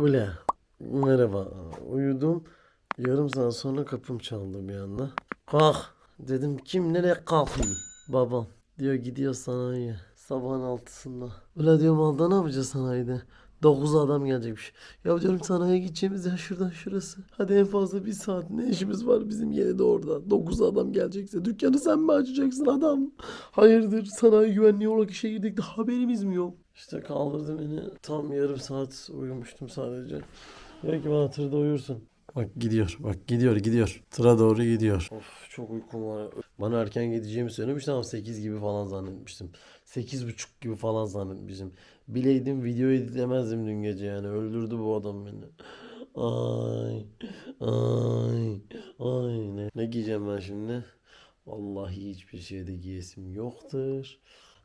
Ule. Merhaba. Uyudum. Yarım saat sonra kapım çaldı bir anda. Kalk. Dedim kim nereye kalkayım? Babam. Diyor gidiyor sanayiye. Sabahın altısında. Ula diyorum Alda ne yapacağız sanayide? 9 adam gelecekmiş. Ya diyorum sanayiye gideceğimiz ya şuradan şurası. Hadi en fazla bir saat ne işimiz var bizim yine de orada. 9 adam gelecekse dükkanı sen mi açacaksın adam? Hayırdır sanayi güvenliği olarak işe girdik de haberimiz mi yok? İşte kaldırdı beni. Tam yarım saat uyumuştum sadece. Diyor ki bana tırda uyursun. Bak gidiyor. Bak gidiyor gidiyor. Tıra doğru gidiyor. Of çok uykum var. Bana erken gideceğimi söylemişti ama 8 gibi falan zannetmiştim. 8.30 gibi falan zannetmiştim. Bileydim video editlemezdim dün gece yani. Öldürdü bu adam beni. Ay. Ay. Ay. Ne, ne giyeceğim ben şimdi? Vallahi hiçbir şeyde giyesim yoktur.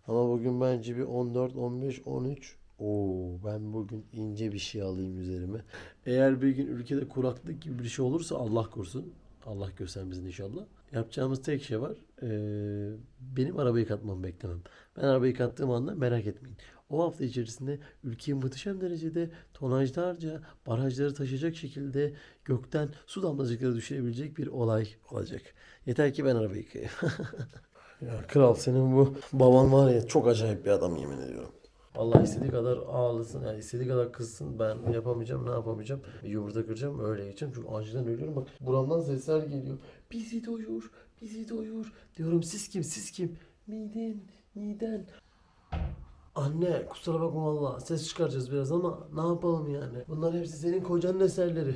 Ama bugün bence bir 14, 15, 13. Oo, ben bugün ince bir şey alayım üzerime. Eğer bir gün ülkede kuraklık gibi bir şey olursa Allah korusun. Allah göstermesin inşallah. Yapacağımız tek şey var. Ee, benim arabayı katmamı beklemem. Ben arabayı kattığım anda merak etmeyin. O hafta içerisinde ülkeyi muhteşem derecede tonajlarca barajları taşıyacak şekilde gökten su damlacıkları düşürebilecek bir olay olacak. Yeter ki ben arabayı yıkayayım. Ya kral senin bu baban var ya çok acayip bir adam yemin ediyorum. Allah istediği kadar ağlasın, yani istediği kadar kızsın. Ben yapamayacağım, ne yapamayacağım? Yumurta kıracağım, öyle geçeceğim. Çünkü acilen ölüyorum. Bak buramdan sesler geliyor. Bizi doyur, bizi doyur. Diyorum siz kim, siz kim? Miden, miden. Anne kusura bakma valla ses çıkaracağız biraz ama ne yapalım yani. Bunlar hepsi senin kocanın eserleri.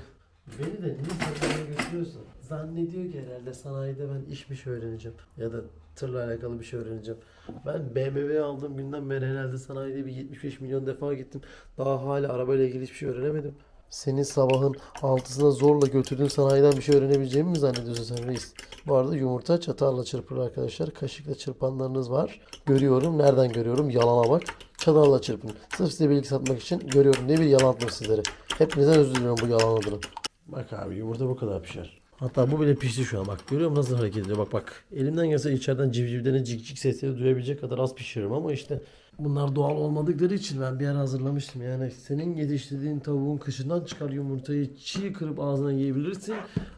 Beni de niye sanayide götürüyorsun? Zannediyor ki herhalde sanayide ben işmiş öğreneceğim. Ya da tırla alakalı bir şey öğreneceğim. Ben BMW aldığım günden beri herhalde sanayide bir 75 milyon defa gittim. Daha hala arabayla ilgili hiçbir şey öğrenemedim. Senin sabahın altısına zorla götürdüğün sanayiden bir şey öğrenebileceğimi mi zannediyorsun sen reis? Bu arada yumurta çatalla çırpılır arkadaşlar. Kaşıkla çırpanlarınız var. Görüyorum. Nereden görüyorum? Yalana bak. Çatalla çırpın. Sırf size bilgi satmak için görüyorum diye bir yalan attım sizlere. Hepinizden özür diliyorum bu yalan adına. Bak abi yumurta bu kadar pişer. Hatta bu bile pişti şu an bak. Görüyor musun nasıl hareket ediyor? Bak bak. Elimden gelse içeriden civcivlerin cik cik sesleri duyabilecek kadar az pişiririm ama işte bunlar doğal olmadıkları için ben bir ara hazırlamıştım. Yani senin yetiştirdiğin tavuğun kışından çıkar yumurtayı çiğ kırıp ağzına yiyebilirsin.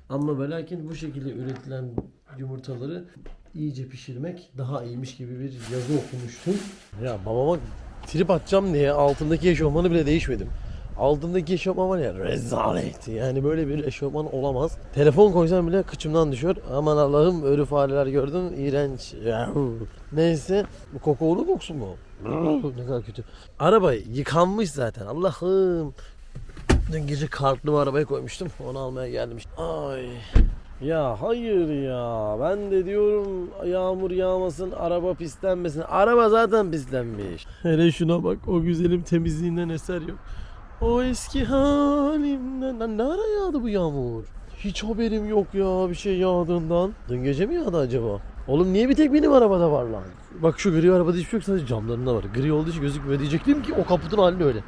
Ama ve bu şekilde üretilen yumurtaları iyice pişirmek daha iyiymiş gibi bir yazı okumuştum. Ya babama trip atacağım diye altındaki eşofmanı bile değişmedim. Altındaki eşofman var ya rezalet. Yani böyle bir eşofman olamaz. Telefon koysam bile kıçımdan düşüyor. Aman Allah'ım örü fareler gördüm. İğrenç. Yahu. Neyse. Bu kokoğlu kokusu mu? Ne kadar kötü. Araba yıkanmış zaten. Allah'ım. Dün gece kartlı bir arabaya koymuştum. Onu almaya geldim. Ay. Ya hayır ya. Ben de diyorum yağmur yağmasın, araba pislenmesin. Araba zaten pislenmiş. Hele şuna bak. O güzelim temizliğinden eser yok. O eski halimden. Lan ne ara yağdı bu yağmur? Hiç haberim yok ya bir şey yağdığından. Dün gece mi yağdı acaba? Oğlum niye bir tek benim arabada var lan? Bak şu gri arabada hiçbir şey yok sadece camlarında var. Gri olduğu için gözükmüyor diyecektim ki o kaputun hali öyle.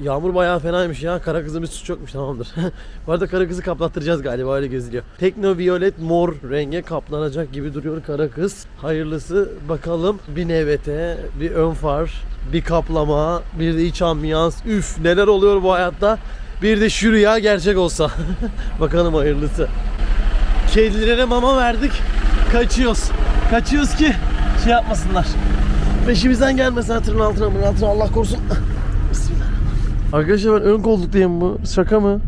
Yağmur bayağı fenaymış ya. Kara kızın bir suç yokmuş tamamdır. Bu arada kara kızı kaplattıracağız galiba öyle gözüküyor. Tekno violet mor renge kaplanacak gibi duruyor kara kız. Hayırlısı bakalım. Bir nevete, bir ön far, bir kaplama, bir de iç ambiyans. Üf neler oluyor bu hayatta. Bir de şu rüya gerçek olsa. bakalım hayırlısı. Kedilere mama verdik. Kaçıyoruz. Kaçıyoruz ki şey yapmasınlar. Peşimizden gelmesin hatırın altına bunun altına Allah korusun. Bismillah. Arkadaşlar ben ön koltuktayım bu. Şaka mı?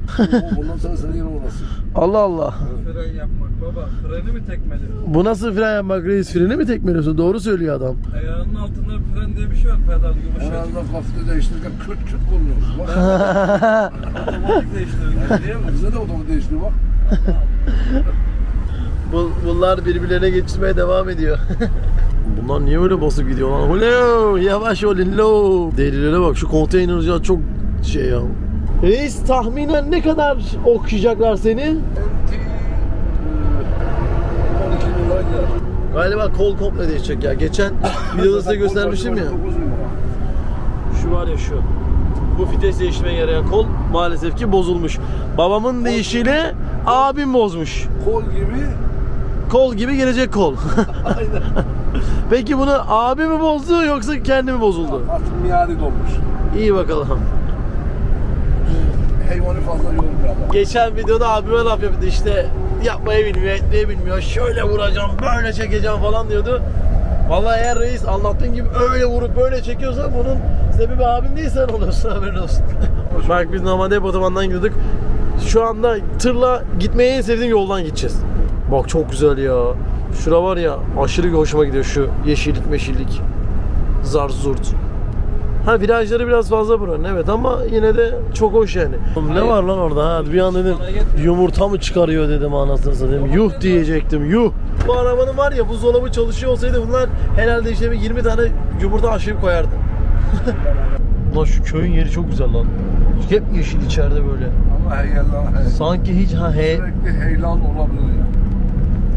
Bundan sonra senin yerin orası. Allah Allah. Fren yapmak baba. Freni mi tekmeliyorsun? Bu nasıl fren yapmak reis? Freni mi tekmeliyorsun? Doğru söylüyor adam. Ayağının altında bir fren diye bir şey var pedal yumuşacık. Herhalde kafede değiştirirken küt küt bulunuyor. Bak. Otomatik değiştiriyor. Değil mi? Bize de otomatik değiştiriyor bak. Bu, bunlar birbirlerine geçirmeye devam ediyor. Bunlar niye öyle basıp gidiyor lan? Hello, yavaş olun lo. Delilere bak şu konteynerciler çok şey ya. Reis tahminen ne kadar okuyacaklar seni? Enti eee, 12 lira gider. Galiba kol komple değişecek ya. Geçen videoda size göstermiştim ya. 9 numara. Şu var ya şu. Bu vites değiştirmeye yarayan kol maalesef ki bozulmuş. Babamın deyişiyle abim bozmuş. Kol gibi. Kol gibi gelecek kol. Aynen. Peki bunu abi mi bozdu yoksa kendi mi bozuldu? Artık miadi dolmuş. İyi bakalım. onu fazla yormayalım. Geçen videoda abime laf yapıyordu işte yapmayı bilmiyor, etmeyi bilmiyor. Şöyle vuracağım, böyle çekeceğim falan diyordu. Vallahi eğer reis anlattığın gibi öyle vurup böyle çekiyorsa bunun sebebi abim değil sen oluyorsun haberin olsun. Bak biz normalde hep otobandan gidiyorduk. Şu anda tırla gitmeyi en sevdiğim yoldan gideceğiz. Bak çok güzel ya. Şura var ya aşırı bir hoşuma gidiyor şu yeşillik meşillik. Zar zurt. Ha virajları biraz fazla buranın evet ama yine de çok hoş yani. Ne var lan orada ha? Bir an dedim yumurta mı çıkarıyor dedim anasını satayım. Yuh diyecektim yuh. Bu arabanın var ya buzdolabı çalışıyor olsaydı bunlar herhalde işte bir 20 tane yumurta aşıyıp koyardı. Lan şu köyün yeri çok güzel lan. Hep yeşil içeride böyle. Ama heyelan, he, Sanki hiç ha he. sürekli heyelan olabilir ya.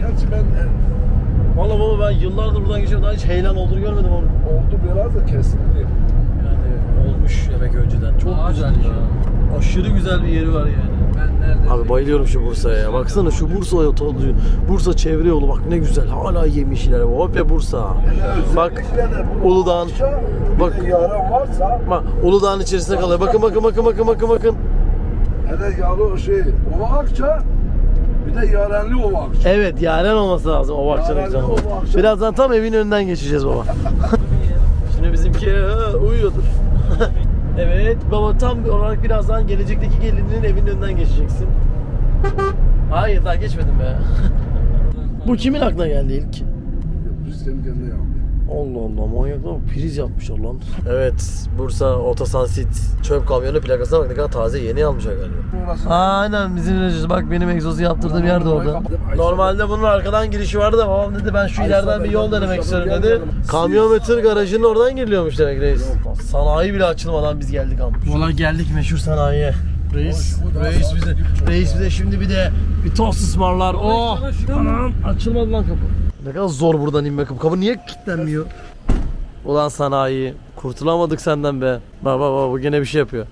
Gerçi ben e, Valla baba ben yıllardır buradan geçiyorum daha hiç heyelan olduğunu görmedim onu. oldu biraz da kesildi. Yani olmuş demek önceden. Çok Ağaç güzel dikiyor. ya. Aşırı güzel bir yeri var yani. Ben nerede? Abi bayılıyorum şu Bursa'ya ya. Baksana şu Bursa yolu, Bursa çevre yolu bak ne güzel. Hala yemişler. Hop ve Bursa. Bak Uludağ'ın bak- yaran varsa bak Uludağ'ın içerisinde kalıyor. Bakın bakın bakın bakın bakın bakın. hele yalı şey ova akça bir de yarenli ova akça. Evet yaren olması lazım o akşam Yaren ekranı. o akşam. Birazdan tam evin önünden geçeceğiz baba. Şimdi bizimki ha, uyuyordur. evet baba tam olarak birazdan gelecekteki gelinin evinin önünden geçeceksin. Hayır daha geçmedim be. Bu kimin aklına geldi ilk? Biz senin kendine yaptık. Allah Allah manyaklar priz yapmışlar lan. Evet Bursa Otosansit çöp kamyonu plakasına bak ne kadar taze yeni almışlar galiba. Aynen bizim ilacımız. Bak benim egzozu yaptırdığım yer de orada. Normalde bunun arkadan girişi vardı da babam dedi ben şu ileriden bir yol denemek istiyorum dedi. Kamyon ve tır garajının oradan giriliyormuş demek reis. Sanayi bile açılmadan biz geldik ama. Valla geldik meşhur sanayiye. Reis, reis bize, reis bize şimdi bir de bir tost ısmarlar. Oh! Anam açılmadı lan kapı. Ne kadar zor buradan inmek kapı. Kapı niye kilitlenmiyor? Ulan sanayi. Kurtulamadık senden be. Bak bak bak bu gene bir şey yapıyor.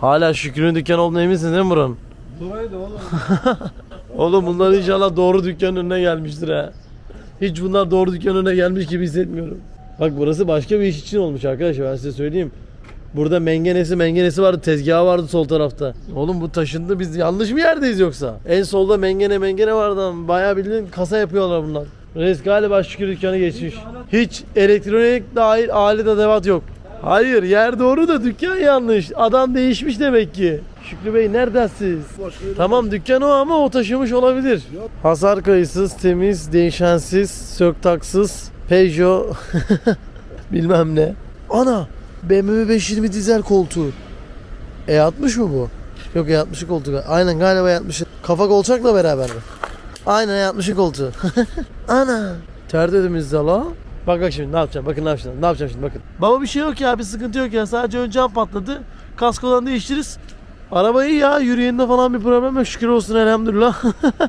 Hala Şükrü'nün dükkanı olduğuna eminsin değil mi buranın? Burayı da oğlum. Oğlum bunlar inşallah doğru dükkanın önüne gelmiştir ha. Hiç bunlar doğru dükkanın önüne gelmiş gibi hissetmiyorum. Bak burası başka bir iş için olmuş arkadaşlar ben size söyleyeyim. Burada mengenesi mengenesi vardı tezgahı vardı sol tarafta. Oğlum bu taşındı biz yanlış mı yerdeyiz yoksa? En solda mengene mengene vardı ama bayağı bildiğin kasa yapıyorlar bunlar. Reis galiba şükür dükkanı geçmiş. Hiç elektronik dahil alet edevat yok. Hayır yer doğru da dükkan yanlış. Adam değişmiş demek ki. Şükrü Bey neredesiniz? Tamam dükkan o ama o taşımış olabilir. Hasar kayıtsız, temiz, değişensiz, söktaksız, Peugeot bilmem ne. Ana BMW 520 dizel koltuğu. E60 mı bu? Yok E60 koltuğu. Aynen galiba E60. Kafa kolçakla beraber mi? Aynen E60 koltuğu. Ana. Ter dedimiz de la. Bak bak şimdi ne yapacağım? Bakın ne yapacağım? Ne yapacağım şimdi bakın. Baba bir şey yok ya bir sıkıntı yok ya. Sadece ön cam patladı. Kaskodan değiştiririz. Araba iyi ya. Yürüyeninde falan bir problem yok. Şükür olsun elhamdülillah.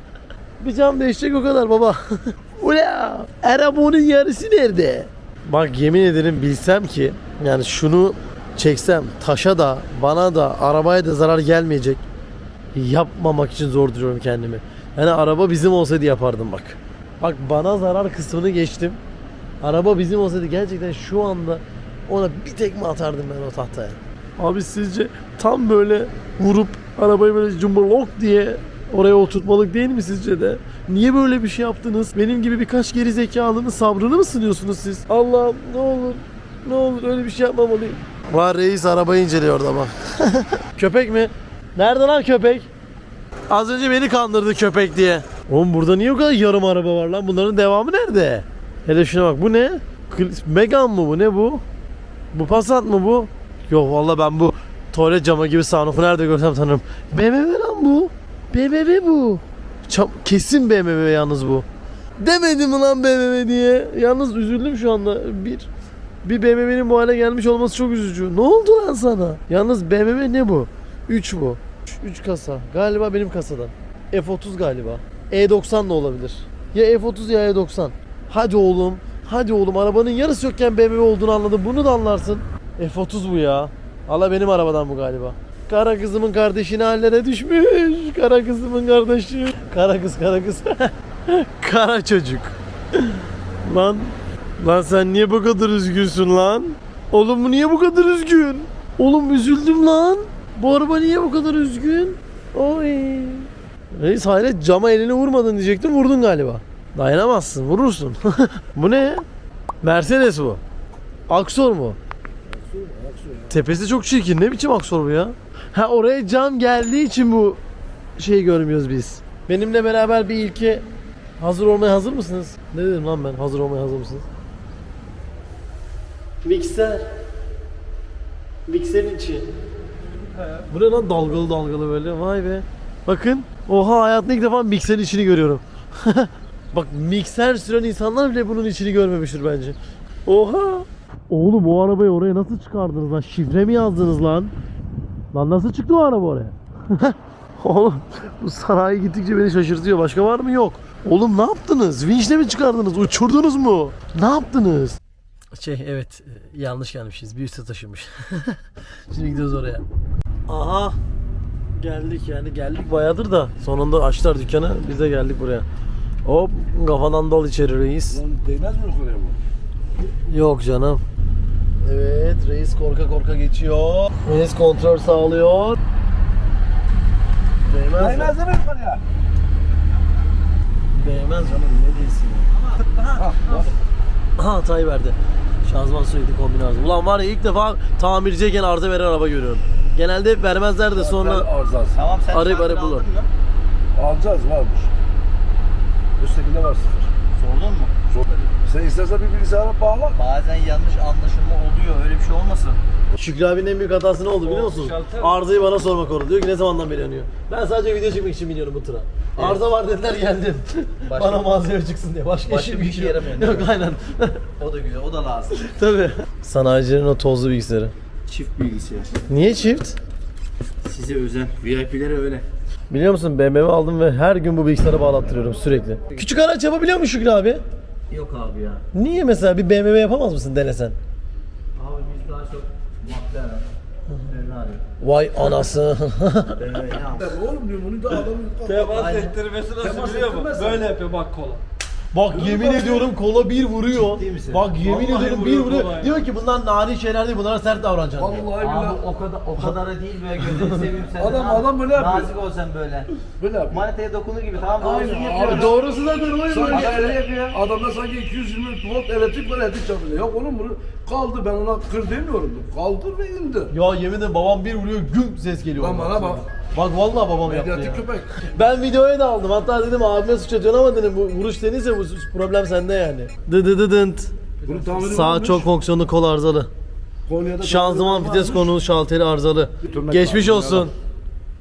bir cam değişecek o kadar baba. Ula! Arabanın yarısı nerede? Bak yemin ederim bilsem ki yani şunu çeksem taşa da bana da arabaya da zarar gelmeyecek. Yapmamak için zor duruyorum kendimi. Yani araba bizim olsaydı yapardım bak. Bak bana zarar kısmını geçtim. Araba bizim olsaydı gerçekten şu anda ona bir tekme atardım ben o tahtaya. Abi sizce tam böyle vurup arabayı böyle cumbalok diye oraya oturtmalık değil mi sizce de? Niye böyle bir şey yaptınız? Benim gibi birkaç geri zekalının sabrını mı sınıyorsunuz siz? Allah'ım ne olur ne olur öyle bir şey yapmamalıyım. Var reis arabayı inceliyor orada bak. köpek mi? Nerede lan köpek? Az önce beni kandırdı köpek diye. Oğlum burada niye o kadar yarım araba var lan? Bunların devamı nerede? Hele şuna bak bu ne? Megan mı bu? Ne bu? Bu Passat mı bu? Yok valla ben bu tuvalet camı gibi sunroof'u nerede görsem tanırım. BMW lan bu. BMW bu. Çam- kesin BMW yalnız bu. Demedim lan BMW diye. Yalnız üzüldüm şu anda. Bir bir BMW'nin bu hale gelmiş olması çok üzücü. Ne oldu lan sana? Yalnız BMW ne bu? 3 bu. 3 kasa. Galiba benim kasadan. F30 galiba. E90 da olabilir. Ya F30 ya E90. Hadi oğlum. Hadi oğlum arabanın yarısı yokken BMW olduğunu anladım. Bunu da anlarsın. F30 bu ya. Allah benim arabadan bu galiba. Kara kızımın kardeşi ne hallere düşmüş. Kara kızımın kardeşi. Kara kız kara kız. kara çocuk. lan. Lan sen niye bu kadar üzgünsün lan? Oğlum niye bu kadar üzgün? Oğlum üzüldüm lan. Bu araba niye bu kadar üzgün? Oy. Reis hayret cama elini vurmadın diyecektim vurdun galiba. Dayanamazsın vurursun. bu ne? Mercedes bu. Aksor mu? Tepesi çok çirkin. Ne biçim aksor bu ya? Ha oraya cam geldiği için bu şeyi görmüyoruz biz. Benimle beraber bir ilke hazır olmaya hazır mısınız? Ne dedim lan ben? Hazır olmaya hazır mısınız? Mikser. Mikserin içi. Bu ne lan dalgalı dalgalı böyle vay be. Bakın oha hayatımda ilk defa mikserin içini görüyorum. Bak mikser süren insanlar bile bunun içini görmemiştir bence. Oha. Oğlum o arabayı oraya nasıl çıkardınız lan? Şifre mi yazdınız lan? Lan nasıl çıktı o araba oraya? Oğlum bu sanayi gittikçe beni şaşırtıyor. Başka var mı? Yok. Oğlum ne yaptınız? Vinçle mi çıkardınız? Uçurdunuz mu? Ne yaptınız? Şey evet yanlış gelmişiz. Bir üste taşınmış. Şimdi gidiyoruz oraya. Aha. Geldik yani geldik bayağıdır da sonunda açtılar dükkanı biz de geldik buraya. Hop kafadan dal içeri reis. Lan değmez mi yukarıya bu? Yok canım. Evet reis korka korka geçiyor. Reis kontrol sağlıyor. Değmez. Değmez mi yukarıya? Değmez canım ne değilsin ya. Ha. Aha hatayı verdi. Şanzıman sürekli kombin arıza. Ulan var ya ilk defa tamirciyken arıza veren araba görüyorum. Genelde hep vermezler de sonra Arızası. Tamam sen Arayıp arayıp bulur. Alacağız varmış. Üsttekinde var sıfır. Sordun mu? Zor. Sen istersen bir bilgisayara bağla. Bazen yanlış anlaşılma oluyor. Öyle bir şey olmasın. Şükrü abinin en büyük hatası ne oldu biliyor musun? şalter. Arızayı bana sormak oldu. Diyor ki ne zamandan beri yanıyor. Ben sadece video çekmek için biniyorum bu tıra. Arıza var dediler geldim. Başka- bana malzeme çıksın diye. Başka, Başka işim bir işe yok. yaramıyor. Yok aynen. O da güzel. O da lazım. Tabii. Sanayicilerin o tozlu bilgisayarı. Çift bilgisayar. Niye çift? Size özel. VIP'lere öyle. Biliyor musun BMW aldım ve her gün bu bilgisayara bağlattırıyorum sürekli. Küçük araç yapabiliyor mu Şükrü abi? Yok abi ya. Niye mesela bir BMW yapamaz mısın denesen? Abi biz daha çok McLaren. Ferrari. Vay anası. BMW? Ya Oğlum diyor bunu da adamın Temas ettirmesi nasıl Temas biliyor musun? Böyle yapıyor bak kola. Bak yemin ediyorum kola bir vuruyor. Ciddi misin? Bak yemin Vallahi ediyorum bir vuruyor vuruyor. kola ya. Diyor ki bunlar narin şeyler değil bunlara sert davranacaksın. diyor. Vallahi Abi billahi. o kadar o kadar da değil böyle gözünü seveyim sen. Adam- adam böyle yapıyor. Nazik ol sen böyle. Böyle yapıyor. Manitaya dokunur gibi tamam mı? Aynen, Olsun abi. yapıyor. Doğrusu zaten oyun Sanki böyle. öyle yapıyor. Adamda sanki 220 volt elektrik var elektrik çarpıyor. Yok oğlum bunu kaldı ben ona kır demiyorum. Kaldır ve indir. Ya yemin ederim babam bir vuruyor güm ses geliyor. Lan ondan bana sonra. bak. Bak vallahi babam yaptı Medyatik ya. köpek. Ben videoya da aldım. Hatta dedim abime suç atıyorsun ama dedim bu vuruş denizse bu problem sende yani. Dı dı dı dınt. Bunu tamiri Sağ varmış. çok fonksiyonlu kol arızalı. Konya'da Şanzıman tamiri vites varmış. konu şalteri arızalı. Geçmiş olsun.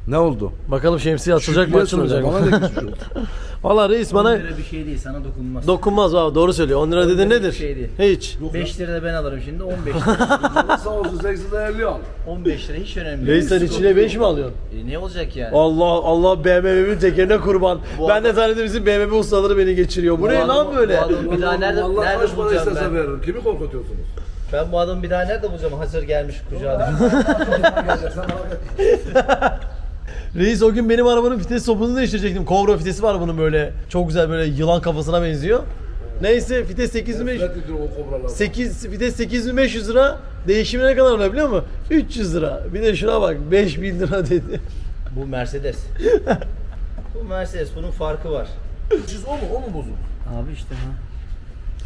Ne oldu? Bakalım şemsiye açılacak mı Şükrü'ye açılmayacak mı? Bana da geçmiş olsun. Valla reis bana Öyle bir şey değil sana dokunmaz. dokunmaz abi doğru söylüyor. 10 lira dedi bir nedir? şey değil. Hiç. 5 lira da ben alırım şimdi 15 lira. Sağ olsun 80 50 al. 15 lira hiç önemli değil. Reis sen içine 5 mi alıyorsun? E, ne olacak yani? Allah Allah BMW'nin tekerine kurban. Bu ben de adam- zannettim bizim BMW ustaları beni geçiriyor. Bu, Bu ne adam- lan böyle? bu adam- Bir daha nerede- Allah nerede kaç para bulacağım istese ben? veririm. Kimi korkutuyorsunuz? Ben bu adamı bir daha nerede bulacağım? Hazır gelmiş kucağına. Reis o gün benim arabanın vites sopunu değiştirecektim. Kovra vitesi var bunun böyle. Çok güzel böyle yılan kafasına benziyor. Neyse vites 8500 Nefret ediyorum o kobralardan. 8 vites 8500 lira. Değişimi ne kadar var biliyor musun? 300 lira. Bir de şuna bak 5000 lira dedi. bu Mercedes. bu Mercedes bunun farkı var. Siz o mu? O mu bozuk? Abi işte ha.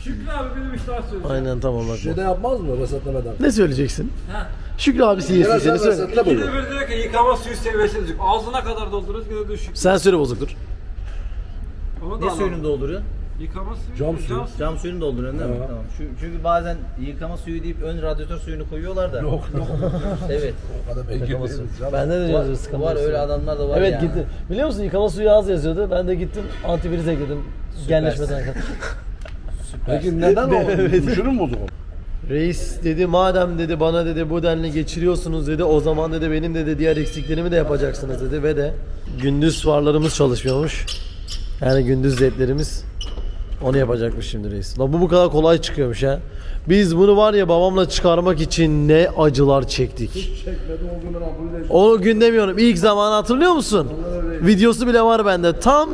Şükrü abi benim işte söyleyeceğim. Aynen tamam bak. Şeyde yapmaz mı resetlemeden? Ne söyleyeceksin? Ha. Şükrü abi sihirsin Biraz seni sen söyle. resetle İkide bunu. bir diyor ki yıkama suyu seviyesi düşük. Ağzına kadar doldururuz gene düşük. Sen söyle bozuktur. Onu da Ne suyunu dolduruyorsun? Yıkama suyu. Cam suyu. Cam suyunu dolduruyorsun değil mi? Ha. Tamam. Çünkü, çünkü bazen yıkama suyu deyip ön radyatör suyunu koyuyorlar da. Yok yok. Evet. O kadar Yıkama değiliz suyu. canım. Bende de Var, yazıyor sıkıntı. var öyle adamlar da var Evet yani. gitti. Biliyor musun yıkama suyu az yazıyordu. Ben de gittim antifriz ekledim. Genleşmeden. Peki neden o? Evet. Düşünün bozuk o? Reis dedi madem dedi bana dedi bu denli geçiriyorsunuz dedi o zaman dedi benim dedi diğer eksiklerimi de yapacaksınız dedi ve de gündüz farlarımız çalışmıyormuş. Yani gündüz ledlerimiz onu yapacakmış şimdi reis. La bu bu kadar kolay çıkıyormuş ha. Biz bunu var ya babamla çıkarmak için ne acılar çektik. Çekmedi o gün ben ampulü değiştirdim. O gün demiyorum. İlk zamanı hatırlıyor musun? Videosu bile var bende. Tam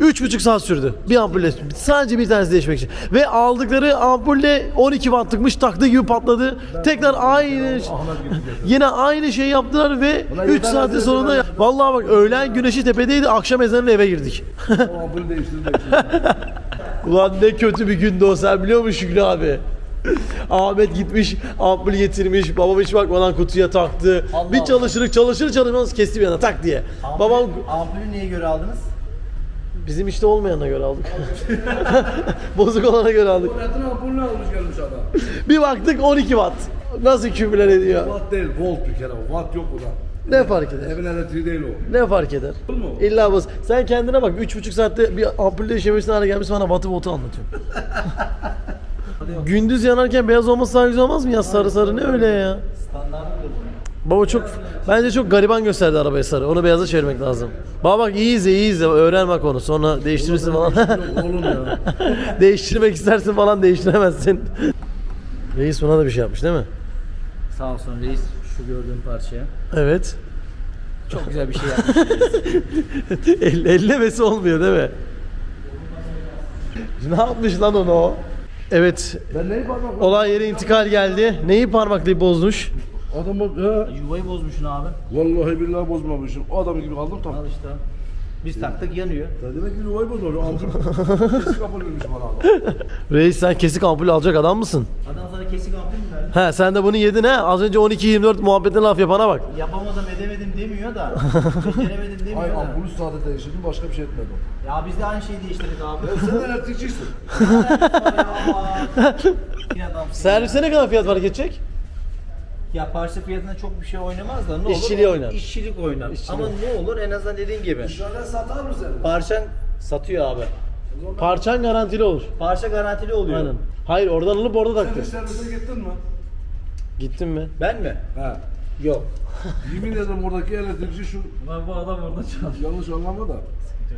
3,5 saat sürdü. Bir ampulle. Sadece bir tanesi değişmek için. Ve aldıkları ampulle 12 wattlıkmış taktığı gibi patladı. Tekrar aynı yine aynı şeyi yaptılar ve 3 saatin sonunda vallahi bak öğlen güneşi tepedeydi akşam ezanıyla eve girdik. Ampulü. Ulan ne kötü bir gündü o sen biliyor musun Şükrü abi? Ahmet gitmiş ampul getirmiş babam hiç bakmadan kutuya taktı. Allah bir Allah. çalışırık çalışır çalışmaz kesti bir yana tak diye. Babam Ampulü neye göre aldınız? Bizim işte olmayana göre aldık. Bozuk olana göre aldık. Metin ampulünü almış gelmiş adam. Bir baktık 12 watt. Nasıl kübüler ediyor? Watt değil, volt bir kere. Watt yok burada. Ne fark eder? Evin elektriği değil o. Ne fark eder? Olur mu? İlla boz. Sen kendine bak 3,5 saatte bir ampulle işemişsin hale gelmiş bana batı botu anlatıyor. Gündüz yanarken beyaz olması daha güzel olmaz mı ya? Sarı sarı ne öyle ya? Standartıdır bu. Baba çok bence çok gariban gösterdi arabayı sarı. Onu beyaza çevirmek lazım. Baba bak iyi izle iyi izle öğren bak onu. Sonra değiştirirsin falan. Oğlum ya. Değiştirmek istersin falan değiştiremezsin. Reis buna da bir şey yapmış değil mi? Sağ olsun reis şu gördüğün parçaya. Evet. Çok güzel bir şey yapmış. El, ellemesi olmuyor değil mi? ne yapmış lan onu o? Evet. Ben neyi Olay yere intikal geldi. Neyi parmaklayıp bozmuş? Adamı he. Yuvayı bozmuşsun abi. Vallahi billahi bozmamışım. O adam gibi kaldım tam. Al işte. Biz taktık yanıyor. Ya demek ki yuvayı bozmamış. Ampul kesik kapılıyormuş bana adam. Reis sen kesik ampul alacak adam mısın? Adam sana kesik ampul mü verdi? He sen de bunu yedin he. Az önce 12-24 muhabbetin laf yapana bak. Yapamadım edemedim demiyor da. Beceremedim demiyor Ay da. ampulü sade değiştirdim başka bir şey etmedim. Ya biz de aynı şeyi değiştirdik abi. Sen elektrikçisin. Yine adamsın. Servise ne kadar fiyat fark edecek? Ya parça fiyatına çok bir şey oynamaz da ne olur? İşçiliği oynar. İşçilik oynar. İşçilik. Ama ne olur en azından dediğin gibi. Şöyle satar mısın? Parçan satıyor abi. Parçan garantili olur. Parça garantili oluyor. Aynen. Hayır oradan alıp orada Sen taktın. hiç servise gittin mi? Gittin mi? Ben mi? He. Yok. Yemin ederim oradaki elektrikçi şu Lan bu adam orada çalışıyor. yanlış anlama da.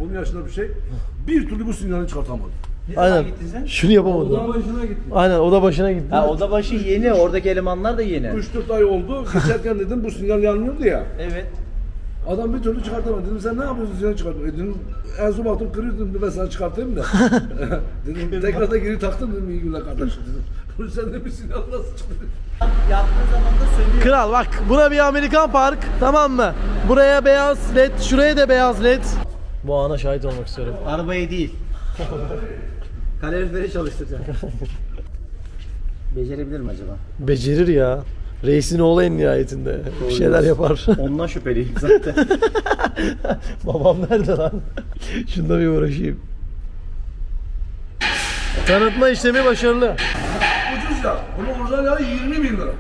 Bunun yaşında bir şey. Bir türlü bu sinyali çıkartamadı. Ne zaman Aynen. gittin sen? Şunu yapamadı. Ulan başına gitti. Aynen o da başına gitti. Ha oda başı yeni. Oradaki elemanlar da yeni. 3-4 ay oldu. Geçerken dedim bu sinyal yanmıyordu ya. Evet. Adam bir türlü çıkartamadı. Dedim sen ne yapıyorsun sinyal çıkartma. E dedim en son baktım kırıyor dedim ben sana çıkartayım da. dedim tekrar da geri taktım dedim iyi günler kardeşim dedim. Bu sen de bir sinyal nasıl çıkıyor? Yaptığın zaman da sönüyor. Kral bak buna bir Amerikan park tamam mı? Buraya beyaz led, şuraya da beyaz led. Bu ana şahit olmak istiyorum. Arabayı değil. Kaloriferi çalıştıracak. Becerebilir mi acaba? Becerir ya. Reisin oğlu en nihayetinde. Bir şeyler yapar. Ondan şüpheliyim zaten. Babam nerede lan? Şunda bir uğraşayım. Tanıtma işlemi başarılı. Ucuz ya. Bunun orijinal yağı 20 bin lira.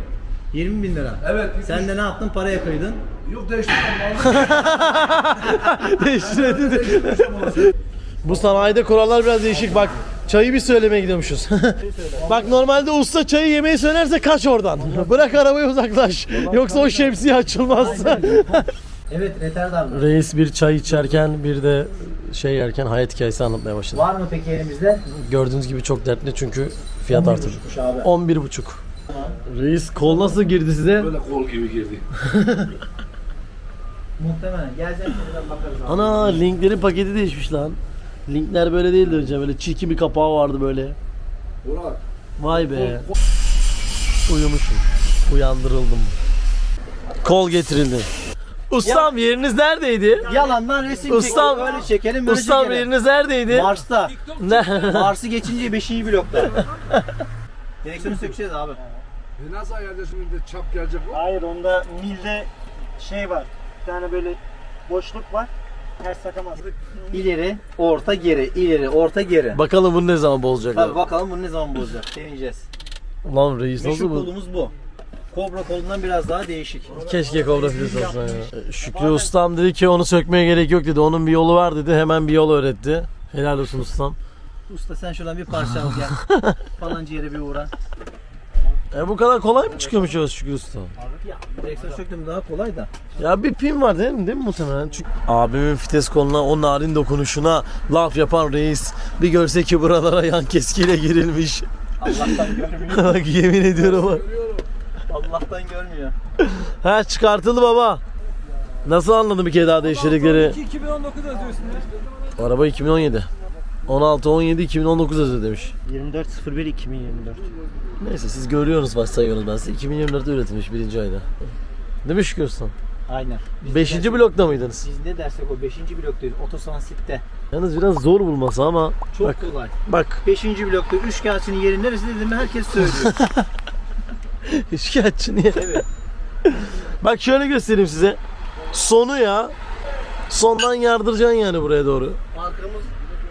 20 bin lira. Evet. Sen de ne yaptın? Paraya kıydın. Yok değiştirdim. Değiştirdi. Bu sanayide kurallar biraz değişik. Bak çayı bir söylemeye gidiyormuşuz. Bak normalde usta çayı yemeyi söylerse kaç oradan. Bırak arabayı uzaklaş. Yoksa o şemsiye açılmaz. Evet retardarlı. Reis bir çay içerken bir de şey yerken hayat hikayesi anlatmaya başladı. Var mı peki elimizde? Gördüğünüz gibi çok dertli çünkü fiyat artırdı. 11,5'muş abi. 11 buçuk. Reis kol nasıl girdi size? Böyle kol gibi girdi. Muhtemelen. Geleceğim bakarız abi. Ana linklerin paketi değişmiş lan. Linkler böyle değildi önce böyle çirkin bir kapağı vardı böyle. Burak. Vay be. Uyumuşum. Uyandırıldım. Kol getirildi. Ustam yeriniz neredeydi? Yalandan resim Ustam- çekelim, öyle çekelim, böyle Ustam çekelim. yeriniz neredeydi? Mars'ta. Ne? Mars'ı geçince 5. blokta. Direksiyonu sökeceğiz abi. E nasıl ayarda şimdi de çap gelecek o? Hayır onda milde şey var. Bir tane böyle boşluk var. Ters takamazdık. İleri, orta, geri, ileri, orta, geri. Bakalım bunu ne zaman bozacak? Tabii bakalım bunu ne zaman bozacak. Deneyeceğiz. Lan reis Meşhur nasıl bu? kolumuz bu. Kobra kolundan biraz daha değişik. Keşke kobra filesi olsa ya. E, Şükrü ustam dedi ki onu sökmeye gerek yok dedi. Onun bir yolu var dedi. Hemen bir yol öğretti. Helal olsun ustam. Usta sen şuradan bir parça al gel. Falanca yere bir uğra. E bu kadar kolay mı çıkıyormuş Şükrü usta? Direksiyon söktüm daha kolay da. Ya bir pin var değil mi? Değil mi muhtemelen? Çünkü abimin fites koluna, o narin dokunuşuna laf yapan reis bir görse ki buralara yan keskiyle girilmiş. Allah'tan görmüyor. Bak yemin ediyorum. bak. Allah'tan görmüyor. Ha çıkartıldı baba. Nasıl anladın bir kere daha değiştirdikleri? 2019 yazıyorsun ya. Araba 2017. 16 17 2019 yazıyor demiş. 24.01 2024. Neyse siz görüyorsunuz varsayıyorsunuz ben size. 2024'te üretilmiş birinci ayda. Değil mi Şükür Usta? Aynen. Biz Beşinci dersek- blokta mıydınız? Biz ne dersek o 5. bloktayız. Otosansipte. Yalnız biraz zor bulması ama Çok bak kolay. bak 5. blokta üçkağıtçının yeri neresi dedim herkes söylüyor. şikayetçi niye? evet. Bak şöyle göstereyim size. Sonu ya. Sondan yardıracaksın yani buraya doğru. Arkamız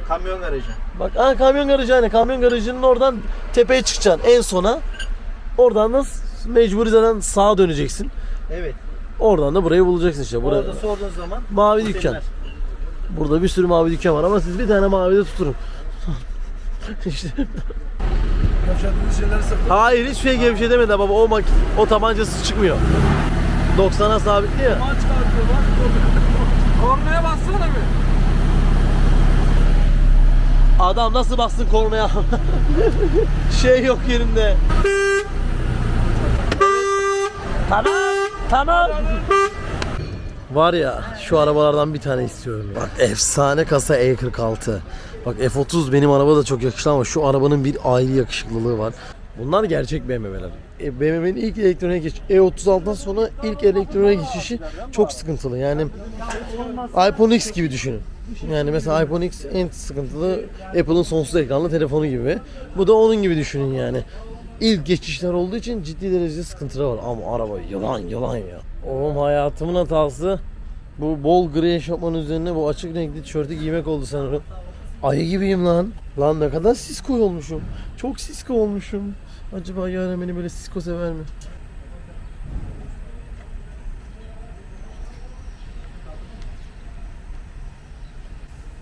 kamyon garajı. Bak aa, kamyon garajı hani kamyon garajının oradan tepeye çıkacaksın en sona. Oradan da mecburi zaten sağa döneceksin. Evet. Oradan da burayı bulacaksın işte. Buraya. Orada sorduğun zaman Mavi dükkan. Burada bir sürü mavi dükkan var ama siz bir tane mavi de tutturun. işte. Yaşadığınız şeyleri sakın. Hayır hiçbir şey demedi baba o mak o tabancası çıkmıyor. 90'a sabitli ya. Kornaya bassana bir. Adam nasıl bassın kornaya? şey yok yerinde. tamam, tamam. Var ya şu arabalardan bir tane istiyorum ya. Bak efsane kasa E46. Bak F30 benim araba da çok yakıştı ama şu arabanın bir ayrı yakışıklılığı var. Bunlar gerçek BMW'ler. E, BMW'nin ilk elektronik geç E36'dan sonra ilk elektronik geçişi çok sıkıntılı. Yani iPhone X gibi düşünün. Yani mesela iPhone X en sıkıntılı Apple'ın sonsuz ekranlı telefonu gibi. Bu da onun gibi düşünün yani. İlk geçişler olduğu için ciddi derecede sıkıntılar var. Ama araba yalan yalan ya. Oğlum hayatımın hatası bu bol gri eşofman üzerine bu açık renkli tişörtü giymek oldu sanırım. Ayı gibiyim lan. Lan ne kadar sisko olmuşum. Çok sisko olmuşum. Acaba yarın beni böyle sisko sever mi?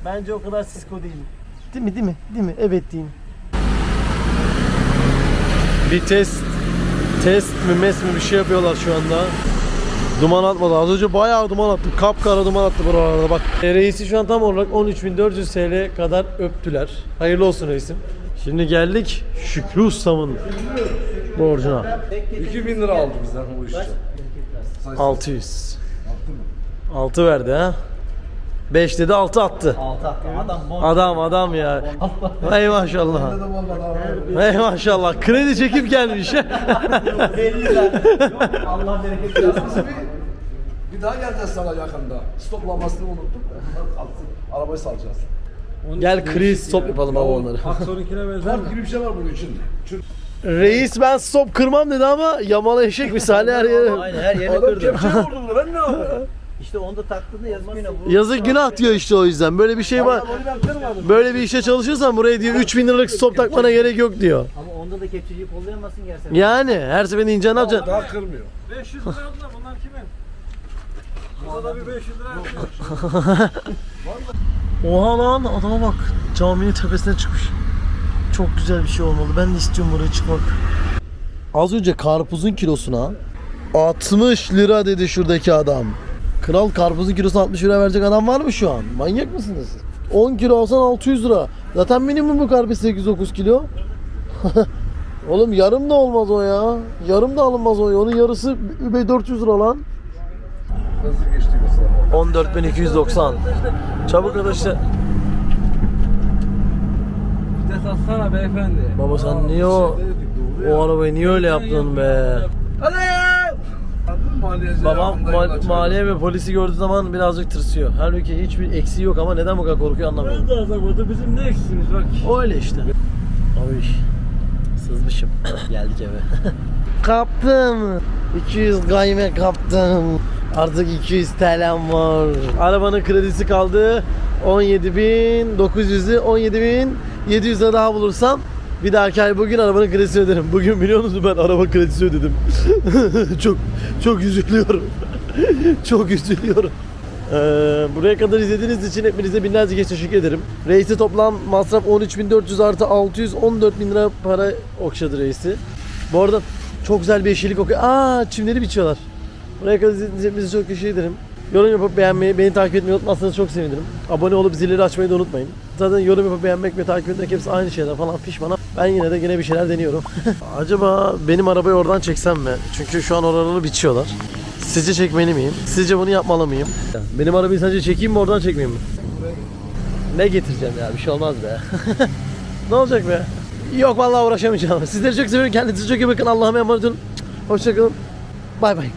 Bence o kadar sisko değil. Değil mi değil mi? Değil mi? Evet diyeyim. Bir test test mi mes mi bir şey yapıyorlar şu anda. Duman atmadı. Az önce bayağı duman attı. Kapkara duman attı buralarda bak. E, reisi şu an tam olarak 13.400 TL kadar öptüler. Hayırlı olsun reisim. Şimdi geldik Şükrü Ustam'ın borcuna. 2000 lira aldı bizden bu iş için. 600. 6 verdi ha. 5 dedi 6 attı. Altı attı. Adam bon. Adam adam ya. Ey maşallah. Ey maşallah. Kredi çekip gelmiş. Belli zaten. Allah bereket versin. Bir, bir daha geleceğiz sana yakında. Stoplamasını unuttuk. Arabayı salacağız. Gel kriz stop yapalım abi onları. Aksoninkine benzer mi? Kork gibi bir şey var bunun için. Çünkü Reis ben stop kırmam dedi ama yamalı eşek misali her yere. Aynen her yerini adam kırdı. kepçeye vurdu bunu. Ben ne yapayım? İşte onu da taktığında yazık günah. Bu- Yazık günah diyor işte o yüzden. Böyle bir şey var. Onu ben kırmadım. Böyle bir işte çalışırsan buraya diyor 3000 liralık stop takmana gerek yok diyor. Ama onda da kepçeciyi kollayamazsın gerçekten. Yani her seferinde ince ne yapacaksın? Daha kırmıyor. 500 lira aldılar bunlar kimin? Burada da bir 500 lira yapıyor. Oha lan adama bak. Caminin tepesine çıkmış. Çok güzel bir şey olmalı. Ben de istiyorum buraya çıkmak. Az önce karpuzun kilosuna 60 lira dedi şuradaki adam. Kral karpuzun kilosuna 60 lira verecek adam var mı şu an? Manyak mısınız? 10 kilo alsan 600 lira. Zaten minimum bu karpuz 8-9 kilo. Oğlum yarım da olmaz o ya. Yarım da alınmaz o. Onun yarısı 400 lira lan. Hızlı geçti. 14.290. Çabuk arkadaşlar. Vites atsana beyefendi. Baba sen niye o o arabayı niye öyle yaptın be? Babam ma- maliye ve polisi gördüğü zaman birazcık tırsıyor. Halbuki hiçbir eksiği yok ama neden bu kadar korkuyor anlamıyorum. Ben de azamadı bizim ne eksimiz bak. Öyle işte. Abi sızmışım. Geldik eve. kaptım. 200 gayme kaptım. Artık 200 TL'm var. Arabanın kredisi kaldı. 17.900'ü 17.700 lira daha bulursam bir dahaki ay bugün arabanın kredisini öderim. Bugün biliyor musunuz ben araba kredisi ödedim. çok çok üzülüyorum. çok üzülüyorum. Ee, buraya kadar izlediğiniz için hepinize binlerce kez teşekkür ederim. Reisi toplam masraf 13.400 artı 614 bin lira para okşadı reisi. Bu arada çok güzel bir yeşillik okuyor. Aa çimleri biçiyorlar. Buraya kadar izlediğiniz çok teşekkür ederim. Yorum yapıp beğenmeyi, beni takip etmeyi unutmazsanız çok sevinirim. Abone olup zilleri açmayı da unutmayın. Zaten yorum yapıp beğenmek ve takip etmek hepsi aynı şeyler falan fiş bana. Ben yine de yine bir şeyler deniyorum. Acaba benim arabayı oradan çeksem mi? Çünkü şu an oraları biçiyorlar. Sizce çekmeli miyim? Sizce bunu yapmalı mıyım? Benim arabayı sence çekeyim mi oradan çekmeyeyim mi? Ne getireceğim ya bir şey olmaz be. ne olacak be? Yok vallahi uğraşamayacağım. Sizleri çok seviyorum. Kendinize çok iyi bakın. Allah'a emanet olun. Hoşçakalın. Bay bay.